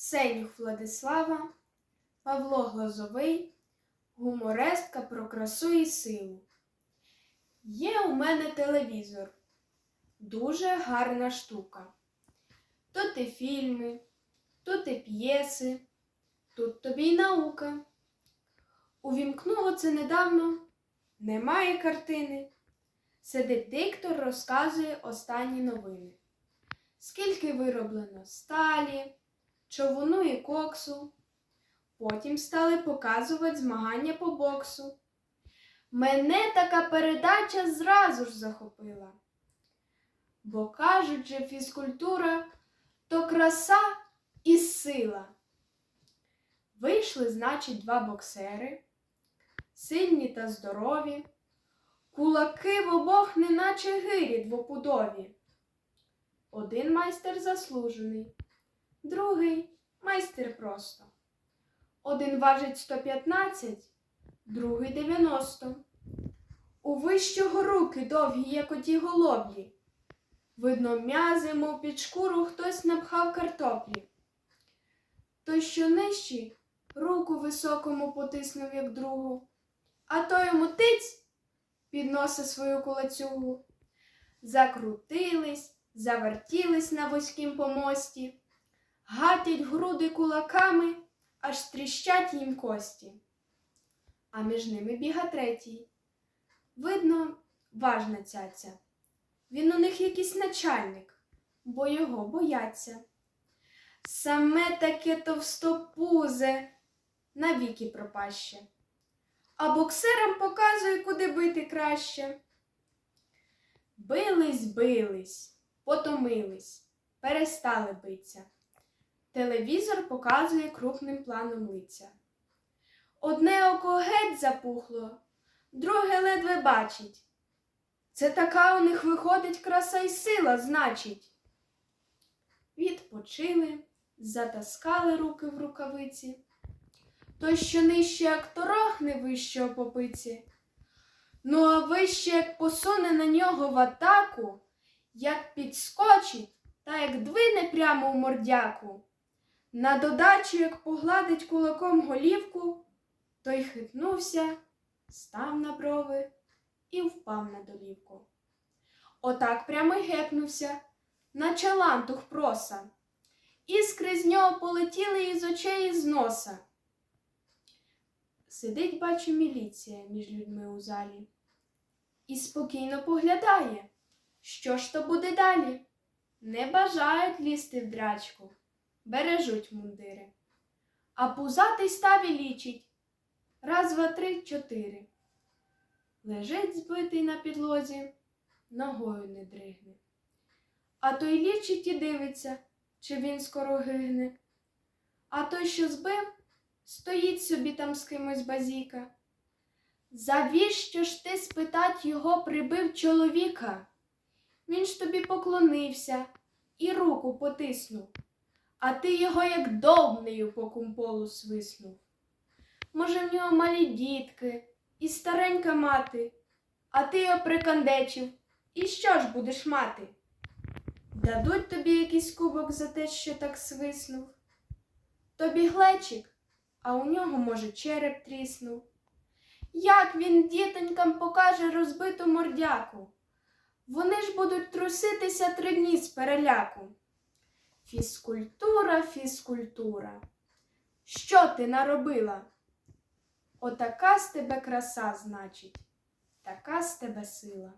Сенюх Владислава, Павло Глазовий, гуморестка про красу і силу. Є у мене телевізор. Дуже гарна штука. Тут і фільми, тут і п'єси, тут тобі й наука. Увімкнув оце недавно, немає картини. Сидить диктор, розказує останні новини. Скільки вироблено сталі, човуну і коксу. Потім стали показувати змагання по боксу. Мене така передача зразу ж захопила. Бо кажуть же, фізкультура то краса і сила. Вийшли, значить, два боксери, сильні та здорові, кулаки в обох, неначе гирі двопудові. Один майстер заслужений, другий майстер просто. Один важить 115, другий 90. У вищого руки довгі, як оті голоблі. Видно, м'язи, мов під шкуру, хтось напхав картоплі. Той, що нижчий, руку високому потиснув, як другу, а той йому тиць підносив свою кулацюгу. Закрутились, завертілись на вузькім помості, гатять груди кулаками, аж тріщать їм кості. А між ними біга третій. Видно, важна цяця. Він у них якийсь начальник, бо його бояться. Саме таке товстопузе навіки пропаще. А боксерам показує, куди бити краще. Бились, бились, потомились, перестали биться. Телевізор показує крупним планом лиця. Одне око геть запухло, друге ледве бачить. Це така у них виходить краса й сила, значить. Відпочили, затаскали руки в рукавиці. Той, що нижче, як торохне вищого попиці. Ну, а вище, як посуне на нього в атаку, як підскочить та як двине прямо в мордяку. На додачу, як погладить кулаком голівку, той хитнувся, став на брови і впав на долівку. Отак прямо й гепнувся, наче лантух проса. Іскри з нього полетіли із очей і з носа. Сидить, бачу, міліція між людьми у залі і спокійно поглядає, що ж то буде далі. Не бажають лізти в драчку, бережуть мундири. А пузатий ставі лічить раз, два, три, чотири. Лежить збитий на підлозі, ногою не дригне. А той лічить і дивиться, чи він скоро гигне. А той, що збив, стоїть собі там з кимось базіка. Завіщо ж ти спитать його прибив чоловіка? Він ж тобі поклонився і руку потиснув, а ти його як довбнею по кумполу свиснув. Може, в нього малі дітки і старенька мати, а ти його прикандечив, і що ж будеш мати? Дадуть тобі якийсь кубок за те, що так свиснув. Тобі глечик, а у нього, може, череп тріснув. Як він дітонькам покаже розбиту мордяку? Вони ж будуть труситися три дні з переляку. Фізкультура, фізкультура. Що ти наробила? Отака з тебе краса, значить, така з тебе сила.